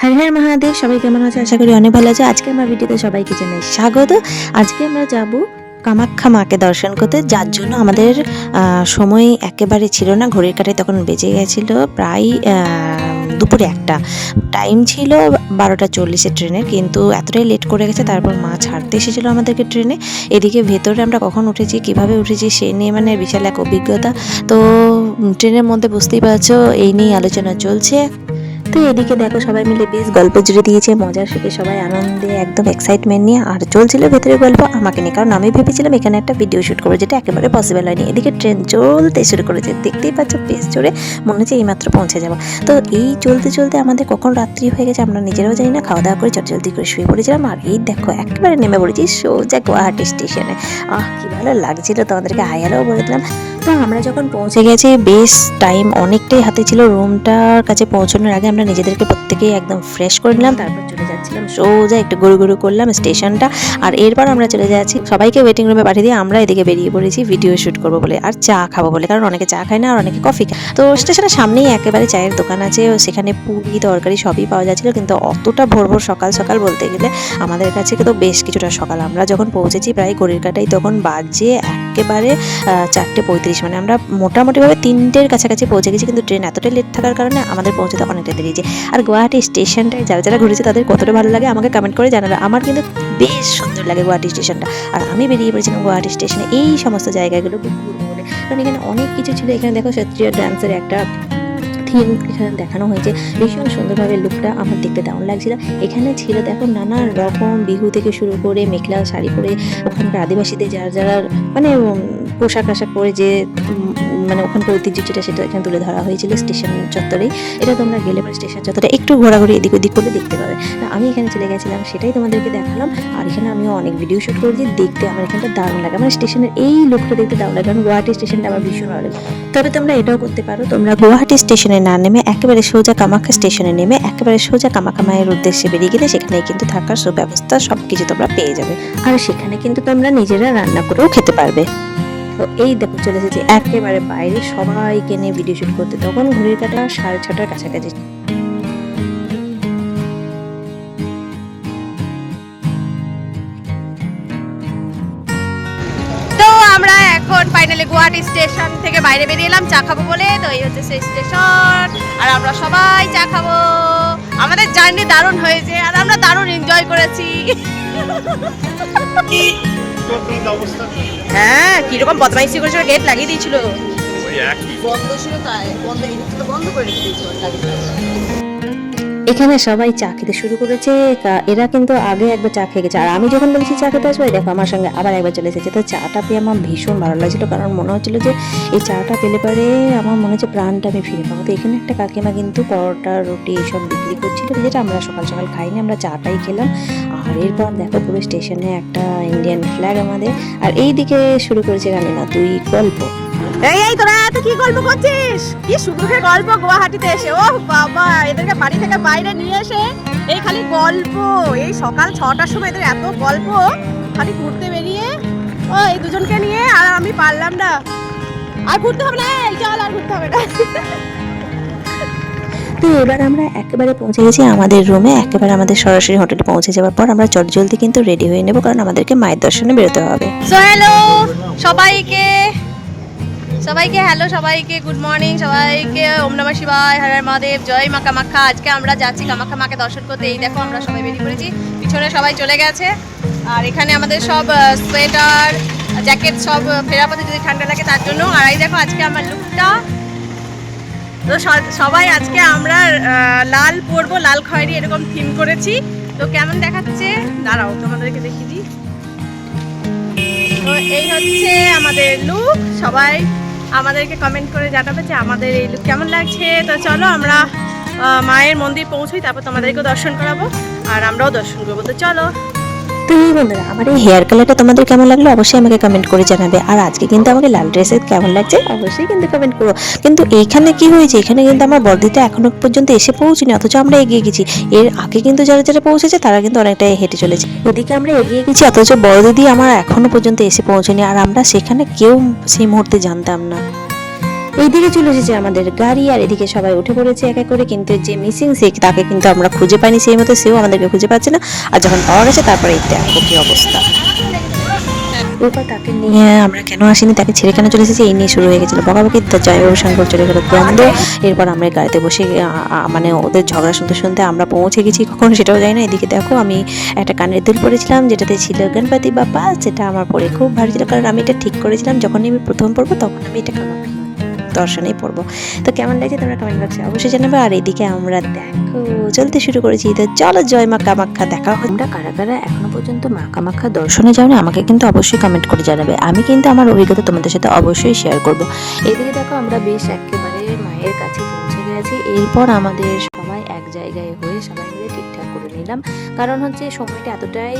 হ্যাঁ হ্যাঁ মহাদেব, সবাই কেমন আছে? আশা করি অনেক ভালো আছে। আজকে আমার ভিডিওতে সবাইকে জানাই স্বাগত। আজকে আমরা যাব কামাখ্যা মাকে দর্শন করতে। যার জন্য আমাদের সময় একেবারে ছিল না। ঘড়ির কাটায় তখন বেজে গেছিল প্রায় দুপুরে একটা। টাইম ছিল বারোটা চল্লিশের ট্রেনের কিন্তু এতটাই লেট করে গেছে, তারপর মা ছাড়তে এসেছিল আমাদেরকে ট্রেনে। এদিকে ভেতরে আমরা কখন উঠেছি, কীভাবে উঠেছি সেই নিয়ে মানে বিশাল এক অভিজ্ঞতা। তো ট্রেনের মধ্যে বুঝতেই পারছ, এই নিয়ে আলোচনা চলছে। তো এদিকে দেখো সবাই মিলে বেশ গল্প জুড়ে দিয়েছে মজার সুখে, সবাই আনন্দে, একদম এক্সাইটমেন্ট নিয়ে। আর চলছিল ভেতরে গল্প, আমাকে নিয়ে। কারণ আমি ভেবেছিলাম এখানে একটা ভিডিও শুট করব, যেটা একেবারে পসিবল হয়নি। এদিকে ট্রেন চলতে শুরু করেছে। দেখতেই পাচ্ছ, বেশ জোরে মনে হচ্ছে এইমাত্র পৌঁছে যাব। তো এই চলতে চলতে আমাদের কখন রাত্রি হয়ে গেছে আমরা নিজেরাও জানি না। খাওয়া দাওয়া করে চট জলদি করে শুয়ে পড়েছিলাম। আর এই দেখো, একেবারে নেমে পড়েছি সোজা গুয়াহাটি স্টেশনে আহ, কী ভালো লাগছিল তোমাদেরকে। হাই হ্যালো বলে দিলাম। তো আমরা যখন পৌঁছে গেছি, বেশ টাইম অনেকটাই হাতে ছিল। রুমটার কাছে পৌঁছানোর আগে আমরা নিজেদেরকে প্রত্যেকেই একদম ফ্রেশ করে নিলাম তারপর যাচ্ছিলাম সোজা একটু গরু গরু করলাম স্টেশনটা। আর এরপর আমরা চলে যাচ্ছি। সবাইকে ওয়েটিং রুমে পাঠিয়ে দিয়ে আমরা এদিকে বেরিয়ে পড়েছি ভিডিও শ্যুট করব বলে। আর চা খাব বলে, কারণ অনেকে চা খায় না, আর অনেকে কফি খায়। তো স্টেশনের সামনেই একেবারে চায়ের দোকান আছে সেখানে পুরি, তরকারি সবই পাওয়া যাচ্ছিল। কিন্তু অতটা ভোর ভোর সকাল সকাল বলতে গেলে আমাদের কাছে কিন্তু বেশ কিছুটা সকাল। আমরা যখন পৌঁছেছি প্রায় ঘড়ির কাটাই তখন বাজে একেবারে চারটে পঁয়ত্রিশ। মানে আমরা মোটামুটিভাবে তিনটের কাছাকাছি পৌঁছে গেছি, কিন্তু ট্রেন এতটাই লেট থাকার কারণে আমাদের পৌঁছতে অনেকটা দেরি হয়েছে। আর গুয়াহাটি স্টেশনটায় যারা যারা ঘুরেছে তাদের কতটা ভালো লাগে, আমাকে কমেন্ট করে জানাবে। আমার কিন্তু বেশ সুন্দর লাগে গুয়াহাটি স্টেশনটা। আর আমি বেরিয়ে পড়েছিলাম গুয়াহাটি স্টেশনে। এই সমস্ত জায়গাগুলো ঘুরবো কারণ এখানে অনেক কিছু ছিল। এখানে দেখো ক্ষত্রিয় ডান্সের একটা থিম এখানে দেখানো হয়েছে। ভীষণ সুন্দরভাবে লুকটা আমার দেখতে দারুণ লাগছিল। এখানে ছিল দেখো নানা রকম বিহু থেকে শুরু করে মেখলা শাড়ি পরে ওখানকার আদিবাসীদের যারা যারা মানে পোশাক আশাক পরে যে মানে ওখানকার ঐতিহ্য যেটা সেটা এখানে তুলে ধরা হয়েছিল স্টেশন চত্বরে। এটা তোমরা গেলে পরে স্টেশন চত্বরে একটু ঘোরাঘুরি এদিক ওদিক করলে দেখতে পাবে। আমি এখানে চলে গেছিলাম, সেটাই তোমাদেরকে দেখালাম। আর এখানে আমিও অনেক ভিডিও শুট করেছি, দেখতে আমার এখানটা দারুণ লাগে। আমার স্টেশনের এই লুকটা দেখতে দারুণ লাগে, কারণ গুয়াহাটি স্টেশনটা আমার ভীষণ ভালো লাগে। তবে তোমরা এটাও করতে পারো, তোমরা গুয়াহাটি স্টেশনে না নেমে একেবারে সোজা কামাখ্যা স্টেশনে নেমে একেবারে সোজা কামাখ্যা মায়ের উদ্দেশ্যে বেরিয়ে গেলে সেখানে কিন্তু থাকার সুব্যবস্থা সব কিছু তোমরা পেয়ে যাবে। আর সেখানে কিন্তু তোমরা নিজেরা রান্না করেও খেতে পারবে। তো এই দেখো চলে এসেছি একেবারে বাইরে। সবাইকে নিয়ে ভিডিও শুট করতে। তখন ঘড়ির কাটা সাড়ে ছটার কাছাকাছি। তো আমরা এখন ফাইনালি গুয়াহাটি স্টেশন থেকে বাইরে বেরিয়ে এলাম। চা খাব বলে। তো এই হচ্ছে সেই স্টেশন আর আমরা সবাই চা খাব। আমাদের জার্নি দারুণ হয়েছে আর আমরা দারুণ এনজয় করেছি। হ্যাঁ কীরকম বদমাইশি করেছিল গেট লাগিয়ে দিয়েছিল। ওই একই। বন্ধ ছিল তাই বন্ধ বন্ধ করে রেখে দিয়েছিল এখানে সবাই চা খেতে শুরু করেছে। এরা কিন্তু আগে একবার চা খেয়ে গেছে। আর আমি যখন বলেছি চা খেতে আসব দেখো আমার সঙ্গে আবার একবার চলে এসেছে। তো চাটা পেয়ে আমার ভীষণ ভালো লাগছিল, কারণ মনে হচ্ছিল যে এই চাটা পেলে পরে আমার মনে হচ্ছে প্রাণটা আমি ফিরে পাবো। তো এখানে একটা কাকিমা কিন্তু পরোটা, রুটি এইসব বিক্রি করছিল, যেটা আমরা সকাল সকাল খাইনি, আমরা চাটাই খেলাম। আর এরপর দেখো পুরো স্টেশনে একটা ইন্ডিয়ান ফ্ল্যাগ আমাদের। আর এই দিকে শুরু করেছে রানীমা তুই গল্প। এই এই তোরা এত কি গল্প করছিস? কি সুখের গল্প গুয়াহাটিতে এসে? ও বাবা এদেরকে বাড়ি থেকে বাইরে নিয়ে এসে এই খালি গল্প। এই সকাল ছটার সময় এদের এত গল্প খালি ঘুরতে বেরিয়ে ও এই দুজনকে নিয়ে আর আমি পারলাম না। আর ঘুরতে হবে না এই চল আর ঘুরতে হবে না। তো এবার আমরা একেবারে পৌঁছে গেছি আমাদের রুমে একেবারে আমাদের সরাসরি হোটেলে পৌঁছে যাওয়ার পর আমরা চটজলদি কিন্তু রেডি হয়ে নেব কারণ আমাদেরকে মায়ের দর্শনে বেরোতে হবে। সো হ্যালো সবাইকে। সবাইকে হ্যালো সবাইকে গুড মর্নিং সবাইকে ওম নমঃ শিবায় হর হর মহাদেব জয় মা কামাখ্যা। আজকে আমরা যাচ্ছি কামাখ্যা মাকে দর্শন করতে। এই দেখো আমরা সবাই বেরিয়ে পড়েছি পিছনে সবাই চলে গেছে। আর এখানে আমাদের সব সোয়েটার জ্যাকেট সব আহ, ফেরা পথে যদি ঠান্ডা লাগে তার জন্য। আর এই দেখো আজকে আমার লুকটা তো সবাই আজকে আমরা লাল পরবো লাল খয়েরি এরকম থিম করেছি। তো কেমন দেখাচ্ছে? দাঁড়াও তোমাদেরকে দেখিয়ে দিই। তো এই হচ্ছে আমাদের লুক সবাই আমাদেরকে কমেন্ট করে জানাবে যে আমাদের এই লুক কেমন লাগছে। তো চলো আমরা মায়ের মন্দির পৌঁছই, তারপর তোমাদেরকেও দর্শন করাবো, আর আমরাও দর্শন করব। তো চলো। তো এই বন্ধুরা আমার এই হেয়ার কালারটা তোমাদের কেমন লাগল অবশ্যই আমাকে কমেন্ট করে জানাবে। আর আজকে কিন্তু আমাকে লাল ড্রেসে কেমন লাগছে অবশ্যই কিন্তু কমেন্ট করো। কিন্তু এইখানে কি হয়েছে? এখানে কিন্তু আমার বর্দিটা এখনও পর্যন্ত এসে পৌঁছিনি, অথচ আমরা এগিয়ে গেছি। এর আগে কিন্তু যারা যারা পৌঁছেছে, তারা কিন্তু অনেকটাই হেঁটে চলেছে। এদিকে আমরা এগিয়ে গেছি, অথচ বড় দিদি আমার এখনও পর্যন্ত এসে পৌঁছেনি। আর আমরা সেখানে কেউ সেই মুহূর্তে জানতাম না। এইদিকে চলে এসেছে আমাদের গাড়ি আর এদিকে সবাই উঠে পড়েছে এক এক করে কিন্তু যে মিসিং সে তাকে কিন্তু আমরা খুঁজে পাইনি সেই মতো সেও আমাদেরকে খুঁজে পাচ্ছে না। আর যখন পাওয়া গেছে তারপরে এই দেখো কি অবস্থা। এরপর তাকে নিয়ে আমরা কেন আসিনি? তাকে ছেড়ে কেন চলে এসেছি? এই নিয়ে শুরু হয়ে গেছিল বকাবকি। জয়বাবু শঙ্কর চলে গেল দ্বন্দ্ব এরপর আমরা গাড়িতে বসে মানে ওদের ঝগড়া শুনতে শুনতে আমরা পৌঁছে গেছি। কখন সেটাও জানি না। এদিকে দেখো আমি একটা কানের দুল পরেছিলাম যেটাতে ছিল গণপতি বাপ্পা সেটা আমার পরে খুব ভালো ছিল কারণ আমি এটা ঠিক করেছিলাম। যখন আমি প্রথম পড়ব তখন আমি এটা মার দর্শনেই পড়ব। তো কেমন লাগছে? তোমরা কমেন্ট বক্সে অবশ্যই জানাবে। আর এদিকে আমরা দেখো, চলতে শুরু করেছি। তো চলো জয় মা কামাখ্যা, দেখা হয় তোমরা কারা কারা এখনও পর্যন্ত মা কামাখ্যা দর্শনে যাওনি, আমাকে কিন্তু অবশ্যই কমেন্ট করে জানাবে। আমি কিন্তু আমার অভিজ্ঞতা তোমাদের সাথে অবশ্যই শেয়ার করব। এদিকে দেখো, আমরা বেশ একেবারে মায়ের কাছে পৌঁছে গেছি। এরপর আমাদের সবাই এক জায়গায় হয়ে সবাই নিলাম কারণ হচ্ছে সময়টা এতটাই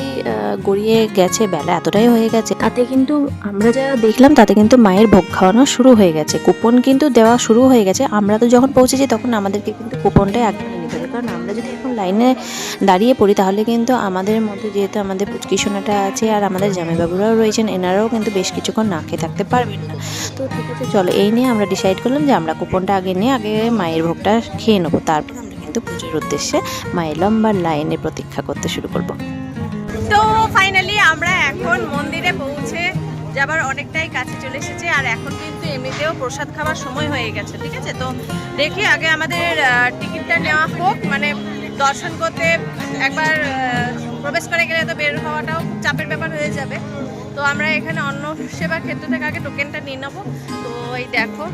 গড়িয়ে গেছে, বেলা এতটাই হয়ে গেছে, তাতে কিন্তু আমরা যা দেখলাম তাতে কিন্তু মায়ের ভোগ খাওয়ানো শুরু হয়ে গেছে। কুপন কিন্তু দেওয়া শুরু হয়ে গেছে। আমরা তো যখন পৌঁছেছি তখন আমাদেরকে কিন্তু কুপনটাই আগে নিতে হবে। কারণ আমরা যদি এখন লাইনে দাঁড়িয়ে পড়ি তাহলে কিন্তু আমাদের মধ্যে যেহেতু আমাদের পুচকিশোনাটা আছে আর আমাদের জামাইবাবুরাও রয়েছেন, এনারাও কিন্তু বেশ কিছুক্ষণ না খেয়ে থাকতে পারবেন না। তো ঠিক আছে, চলো এই নিয়ে আমরা ডিসাইড করলাম যে আমরা কুপনটা আগে নিয়ে আগে মায়ের ভোগটা খেয়ে নেব। তারপর কিন্তু পুজোর উদ্দেশ্যে মায়ের লম্বা লাইনে প্রতীক্ষা করতে শুরু করব। তো ফাইনালি আমরা এখন মন্দিরে পৌঁছে যাবার অনেকটাই কাছে চলে এসেছে আর এখন কিন্তু এমনিতেও প্রসাদ খাওয়ার সময় হয়ে গেছে, ঠিক আছে? তো দেখি আগে আমাদের টিকিটটা নেওয়া হোক মানে দর্শন করতে একবার প্রবেশ করে গেলে তো বের হওয়াটাও চাপের ব্যাপার হয়ে যাবে। তো আমরা এখানে অন্য সেবার ক্ষেত্র থেকে আগে টোকেনটা নিয়ে নেব। তো এই দেখো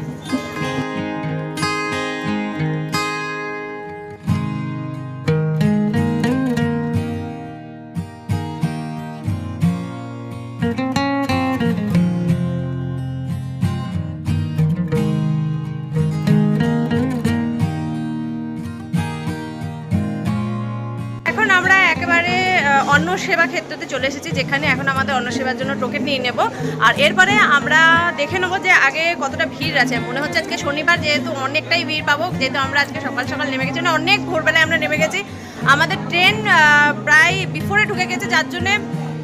সেবা ক্ষেত্রতে চলে এসেছি, যেখানে এখন আমাদের অন্ন সেবার জন্য টোকেন নিয়ে নেব। আর এরপরে আমরা দেখে নেব যে আগে কতটা ভিড় আছে। মনে হচ্ছে আজকে শনিবার, যেহেতু অনেকটাই ভিড় পাবো, যেহেতু আমরা আজকে সকাল সকাল নেমে গেছি। না অনেক ভোরবেলায় আমরা নেমে গেছি। আমাদের ট্রেন প্রায় বিফোরে ঢুকে গেছে, যার জন্যে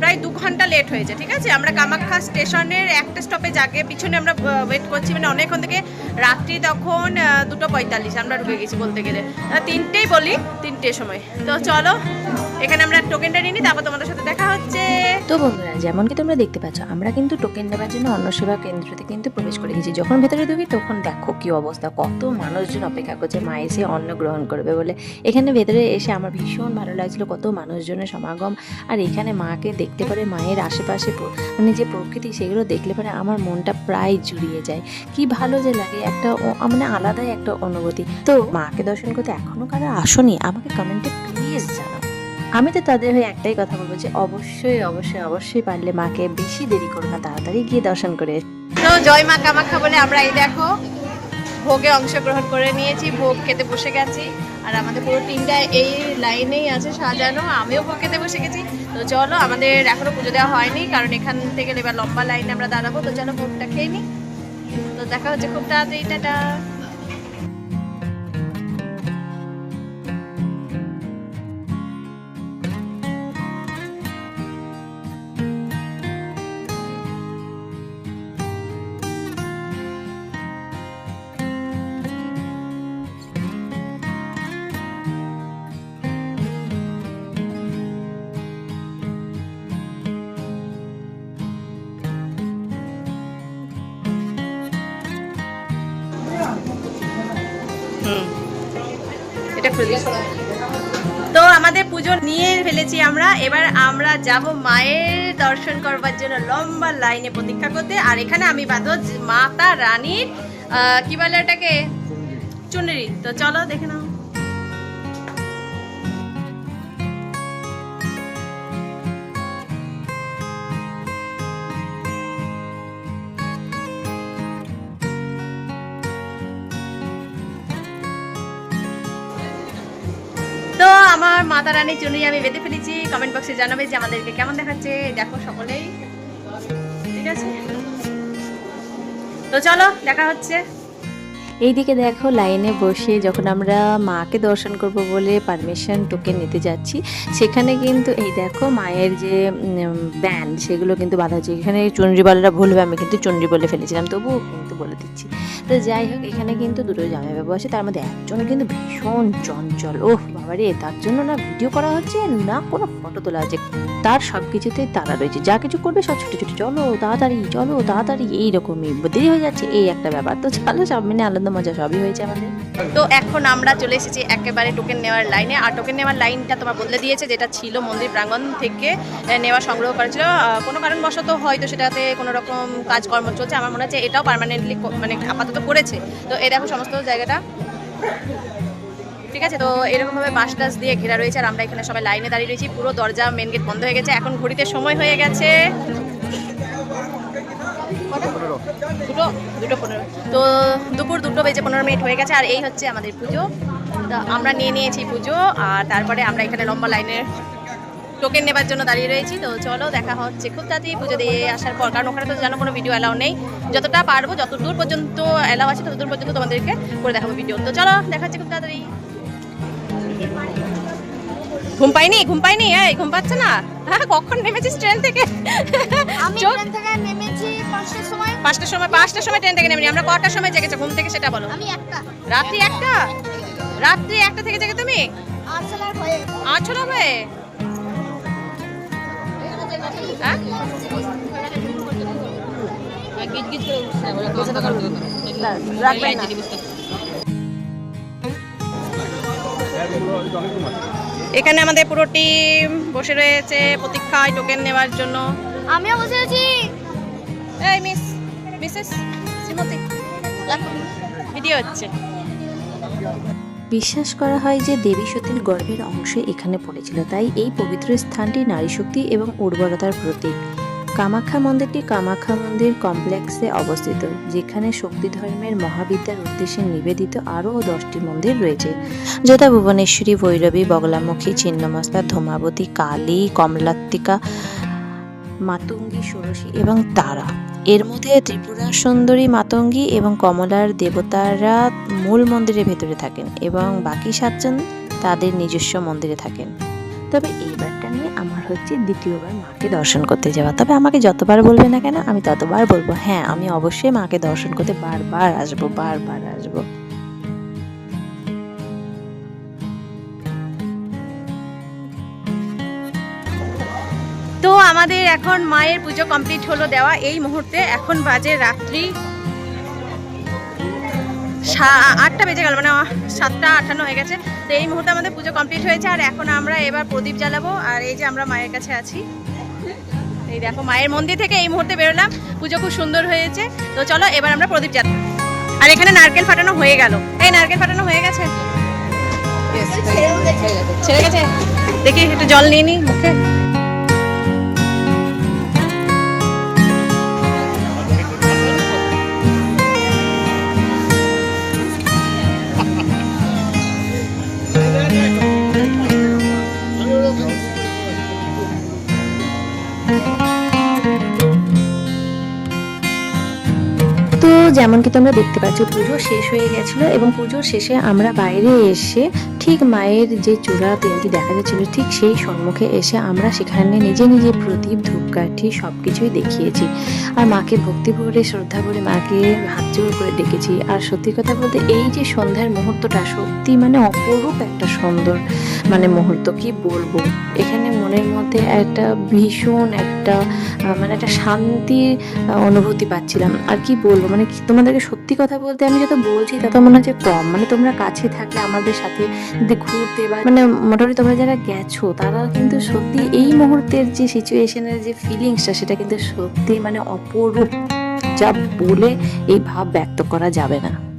প্রায় দু ঘণ্টা লেট হয়েছে ঠিক আছে? আমরা কামাখ্যা স্টেশনের একটা স্টপেজ আগে পিছনে আমরা ওয়েট করছি মানে অনেকক্ষণ থেকে। রাত্রি তখন দুটো পঁয়তাল্লিশ, আমরা ঢুকে গেছি বলতে গেলে। তিনটেই বলি তিনটের সময়। তো চলো, এখানে আমরা টোকেনটা নিই, তারপর তোমাদের সাথে দেখা হচ্ছে। তো বন্ধুরা যেমন কি তোমরা দেখতে পাচ্ছ, আমরা কিন্তু টোকেন নেওয়ার জন্য অন্ন সেবা কেন্দ্রতে কিন্তু প্রবেশ করে গেছি। যখন ভেতরে ঢুকি, তখন দেখো কি অবস্থা, কত মানুষজন অপেক্ষা করছে, মা এসে অন্ন গ্রহণ করবে বলে। এখানে ভেতরে এসে আমার ভীষণ ভালো লাগছিল, কত মানুষজনের সমাগম। আর এখানে মাকে দেখতে পারে মায়ের আশেপাশে মানে যে প্রকৃতি, সেগুলো দেখলে পরে আমার মনটা প্রায় জুড়িয়ে যায়। কি ভালো যে লাগে একটা মানে আলাদাই একটা অনুভূতি। তো মাকে দর্শন করতে এখনও কারা আসনি, আমাকে কমেন্টে প্লিজ জানাও। আমি তো তাদের হয়ে একটাই কথা বলব যে অবশ্যই অবশ্যই অবশ্যই পারলে মাকে বেশি দেরি করো না, তাড়াতাড়ি গিয়ে দর্শন করে তো জয় মা কামাখ্যা বলে আমরা এই দেখো, ভোগে অংশগ্রহণ করে নিয়েছি, ভোগ খেতে বসে গেছি। আর আমাদের পুরো টিমটা এই লাইনেই আছে সাজানো, আমিও পকেতে বসে গেছি তো চলো, আমাদের এখনও পুজো দেওয়া হয়নি, কারণ এখান থেকে এবার লম্বা লাইনে আমরা দাঁড়াবো, তো যেন ভোটটা খেয়ে নিই। তো দেখা হচ্ছে খুব তাড়াতাড়ি, টাটা। তো আমাদের পুজো নিয়ে ফেলেছি আমরা। এবার আমরা যাব মায়ের দর্শন করবার জন্য লম্বা লাইনে প্রতীক্ষা করতে। আর এখানে আমি যে মাতা রানীর কি বলে এটাকে চুনরি। তো চলো দেখে নাও। মাতা রানীর জন্যই আমি বেঁধে ফেলেছি। কমেন্ট বক্সে জানাবে যে আমাদেরকে কেমন দেখাচ্ছে। দেখো সকলেই। ঠিক আছে? তো চলো, দেখা হচ্ছে। এইদিকে দেখো লাইনে বসে যখন আমরা মাকে দর্শন করব বলে পারমিশন টোকেন নিতে যাচ্ছি, সেখানে কিন্তু এই দেখো মায়ের যে ব্যান্ড সেগুলো কিন্তু বাঁধা হচ্ছে এখানে চুনরিবালারা ভুলবে, আমি কিন্তু চুনরি বলে ফেলেছিলাম। তবুও বলে দিচ্ছি। তো যাই হোক, এখানে কিন্তু দুটো জামাইবাবু আছে, তার মধ্যে একজন কিন্তু ভীষণ চঞ্চল। ওহ, বাবারে, তার জন্য না ভিডিও করা হচ্ছে, না কোনো ফটো তোলা হচ্ছে। তার সব কিছুতেই তারা রয়েছে। যা কিছু করবে সব ছোটো ছোটো, চলো তাড়াতাড়ি চলো তাড়াতাড়ি। এইরকমই, দেরি হয়ে যাচ্ছে, এই একটা ব্যাপার। তো চলো, সব মিলে আনন্দ, মজা সবই হয়েছে আমাদের। তো এখন আমরা চলে এসেছি একেবারে টোকেন নেওয়ার লাইনে আর টোকেন নেওয়ার লাইনটা তোমার বদলে দিয়েছে, যেটা ছিল মন্দির প্রাঙ্গণ থেকে নেওয়া সংগ্রহ করেছিল কোনো কারণবশত হয়তো সেটাতে কোনো রকম কাজকর্ম চলছে। আমার মনে হচ্ছে এটাও পার্মানেন্টলি মানে আপাতত করেছে। তো এই দেখো সমস্ত জায়গাটা। ঠিক আছে? তো এরকমভাবে বাস টাস দিয়ে ঘেরা রয়েছে আর আমরা এখানে সবাই লাইনে দাঁড়িয়ে রয়েছি। পুরো দরজা মেন গেট বন্ধ হয়ে গেছে। এখন ঘড়িতে সময় হয়ে গেছে। দুটো দুটো পনেরো। তো দুপুর দুটো বেজে পনেরো মিনিট হয়ে গেছে আর এই হচ্ছে আমাদের পুজো। আমরা নিয়ে নিয়েছি পুজো আর তারপরে আমরা এখানে লম্বা লাইনে টোকেন নেবার জন্য দাঁড়িয়ে রয়েছি। তো চলো দেখা হচ্ছে খুব তাড়াতাড়ি পুজো দিয়ে আসার পর কারণ ওখানে তো জানো কোনো ভিডিও অ্যালাউ নেই। যতটা পারব যত দূর পর্যন্ত অ্যালাউ আছে তত দূর পর্যন্ত তোমাদেরকে করে দেখাবো ভিডিও তো চলো দেখা হচ্ছে খুব তাড়াতাড়ি। ঘুম পাইনি? ঘুম পাইনি? এই ঘুম পাচ্ছে না? হ্যাঁ কখন নেমেছিস ট্রেন থেকে? আমি ট্রেন থেকে নেমেছি পাঁচটার সময়। পাঁচটার সময় ট্রেন থেকে নেমেনি। আমরা কটার সময় জেগেছো? ঘুম থেকে সেটা বলো। আমি রাত্রি একটা? রাত্রি একটা থেকে জেগে তুমি? আর্সেলার হয়ে আছো না এখানে আমাদের পুরো টিম বসে রয়েছে প্রতীক্ষায় টোকেন নেওয়ার জন্য। আমিও বসে আছি। এই মিস মিসেস শ্রীমতী ভিডিও হচ্ছে। বিশ্বাস করা হয় যে দেবী সতীর গর্ভের অংশ এখানে পড়েছিল। তাই এই পবিত্র স্থানটি নারী শক্তি এবং উর্বরতার প্রতীক। কামাখ্যা মন্দিরটি কামাখ্যা মন্দির কমপ্লেক্সে অবস্থিত, যেখানে শক্তি ধর্মের মহাবিদ্যার উদ্দেশ্যে নিবেদিত আরও দশটি মন্দির রয়েছে। যথা ভুবনেশ্বরী, ভৈরবী, বগলামুখী, ছিন্নমস্তা, ধূমাবতী, কালী কমলাত্তিকা মাতঙ্গী, ষোড়শী এবং তারা। এর মধ্যে ত্রিপুরা সুন্দরী মাতঙ্গী এবং কমলার দেবতারা মূল মন্দিরের ভেতরে থাকেন এবং বাকি সাতজন তাদের নিজস্ব মন্দিরে থাকেন। তবে এইবারটা নিয়ে আমার হচ্ছে দ্বিতীয়বার মাকে দর্শন করতে যাওয়া। তবে আমাকে যতবার বলবে না কেন, আমি ততবার বলব। হ্যাঁ আমি অবশ্যই মাকে দর্শন করতে বারবার আসব বারবার আসব। তো আমাদের এখন মায়ের পুজো কমপ্লিট হলো দেওয়া। এই মুহূর্তে এখন বাজে রাত্রি আটটা বেজে গেল মানে সাতটা আটান্ন হয়ে গেছে। তো এই মুহূর্তে আমাদের পুজো কমপ্লিট হয়েছে আর এখন আমরা এবার প্রদীপ জ্বালাবো আর এই যে আমরা মায়ের কাছে আছি। এই দেখো মায়ের মন্দির থেকে এই মুহূর্তে বেরোলাম। পুজো খুব সুন্দর হয়েছে। তো চলো এবার আমরা প্রদীপ জ্বালাবো। আর এখানে নারকেল ফাটানো হয়ে গেল। এই নারকেল ফাটানো হয়ে গেছে? ছেড়ে গেছে? দেখি একটু জল নিয়ে নি মুখে। তো যেমন কি তোমরা দেখতে পাচ্ছ, পুজো শেষ হয়ে গেছিল এবং পুজোর শেষে আমরা বাইরে এসে ঠিক মায়ের যে চূড়া তিনটি দেখা যাচ্ছিল, ঠিক সেই সম্মুখে এসে আমরা সেখানে নিজে নিজে প্রদীপ, ধূপকাঠি সব কিছুই দেখিয়েছি। আর মাকে ভক্তি ভরে, শ্রদ্ধা করে মাকে হাত জোর করে ডেকেছি। আর সত্যি কথা বলতে এই যে সন্ধ্যার মুহূর্তটা সত্যি মানে অপরূপ একটা সুন্দর মানে মুহূর্ত, কি বলব? এখানে মনের মধ্যে একটা ভীষণ একটা মানে একটা শান্তির অনুভূতি পাচ্ছিলাম। আর কি বলব? মানে তোমাদেরকে সত্যি কথা বলতে আমি যত বলছি তত মনে হচ্ছে কম। মানে তোমরা কাছে থাকলে আমাদের সাথে ঘুরতে বা মানে মোটামুটি তোমরা যারা গেছো তারা কিন্তু সত্যি এই মুহূর্তের যে সিচুয়েশনের যে ফিলিংসটা সেটা কিন্তু সত্যি মানে অপরূপ। যা বলে এই ভাব ব্যক্ত করা যাবে না।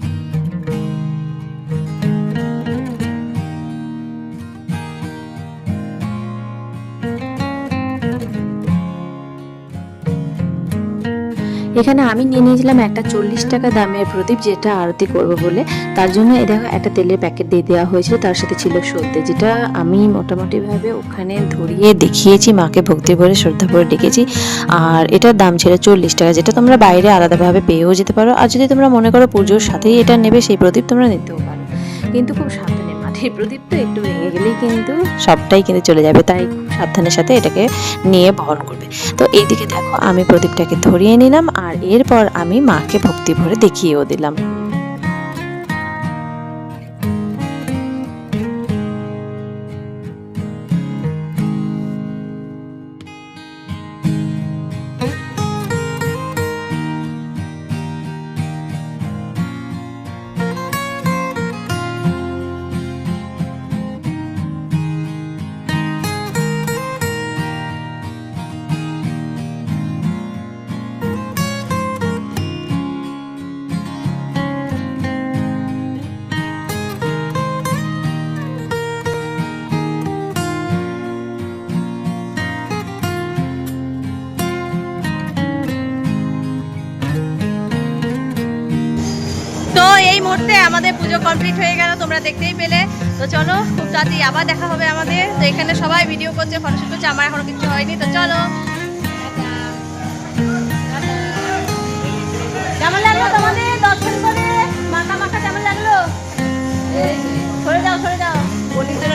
এখানে আমি নিয়ে নিয়েছিলাম একটা চল্লিশ টাকা দামের প্রদীপ যেটা আরতি করব বলে। তার জন্য এ দেখো একটা তেলের প্যাকেট দিয়ে দেওয়া হয়েছিল তার সাথে ছিল সর্দে যেটা আমি মোটামুটিভাবে ওখানে ধরিয়ে দেখিয়েছি, মাকে ভক্তি ভরে, শ্রদ্ধা করে ডেকেছি। আর এটার দাম ছিল চল্লিশ টাকা, যেটা তোমরা বাইরে আলাদাভাবে পেয়েও যেতে পারো। আর যদি তোমরা মনে করো পুজোর সাথেই এটা নেবে, সেই প্রদীপ তোমরা নিতেও পারো। কিন্তু খুব মাটি এই প্রদীপ, তো একটু ভেঙে গেলেই কিন্তু সবটাই কিন্তু চলে যাবে। তাই সাবধানের সাথে এটাকে নিয়ে বহন করবে। তো এইদিকে দেখো, আমি প্রদীপটাকে ধরিয়ে নিলাম আর এরপর আমি মাকে ভক্তি ভরে দেখিয়েও দিলাম। আমাদের পুজো কমপ্লিট হয়ে গেল, তোমরা দেখতেই পেলে। তো চলো, খুব তাড়াতাড়ি আবার দেখা হবে আমাদের। তো এখানে সবাই ভিডিও করছে ফটোশুট করছে, আমার এখনও কিছু হয়নি। তো চলো।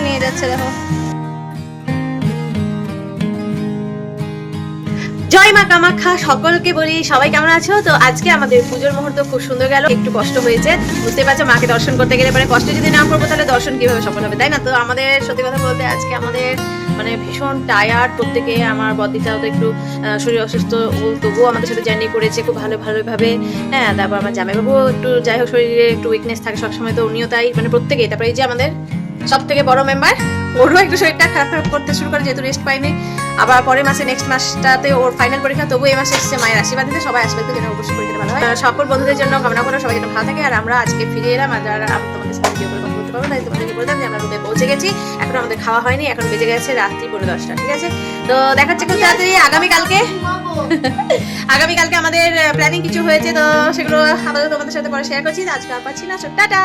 নিয়ে যাচ্ছে, দেখো। কামাখ্যা সকলকে বলি, সবাই কেমন আছো? তো আজকে আমাদের পুজোর মুহূর্ত খুব সুন্দর গেল, একটু কষ্ট হয়েছে। বুঝতে পারছ, মাকে দর্শন করতে গেলে পরে কষ্ট যদি না করব তাহলে দর্শন কীভাবে সফল হবে, তাই না? তো আমাদের, সত্যি কথা বলতে আজকে আমাদের মানে ভীষণ টায়ার্ড প্রত্যেকে, আমার বদিটাও তো একটু শরীর অসুস্থ ও তবুও আমাদের সাথে জার্নি করেছে খুব ভালো, ভালোভাবে। হ্যাঁ তারপর আমার জামাইবাবু একটু, যাই হোক, শরীরে একটু উইকনেস থাকে, সবসময় তো উনিও তাই মানে প্রত্যেকেই তারপরে এই যে আমাদের সব থেকে বড় মেম্বার ওরও একটু শরীরটা খারাপ খারাপ করতে শুরু করে, যেহেতু রেস্ট পাইনি। আবার পরের মাসে নেক্সট মাসটাতে ওর ফাইনাল পরীক্ষা, তবু এই মাসে এসেছে মায়ের আশীর্বাদ দিতে সবাই আসবে যেন অবশ্যই পরীক্ষা ভালো হয় সকল বন্ধুদের জন্য কামনা করো, সবাই যেন ভালো থাকে। আর আমরা আজকে ফিরে এলাম, আর আমি তোমাদের সাথে ভিডিও করে কথা বলতে পারব, তাই তোমাদেরকে বলতাম যে আমরা রুমে পৌঁছে গেছি। এখন আমাদের খাওয়া হয়নি, এখন বেজে গেছে রাত্রি পনেরো দশটা, ঠিক আছে? তো দেখাচ্ছে খুব তাড়াতাড়ি আগামীকালকে। আগামীকালকে আমাদের প্ল্যানিং কিছু হয়েছে, তো সেগুলো আপাতত তোমাদের সাথে পরে শেয়ার করছি। আজকে আর পাচ্ছি না টাটা!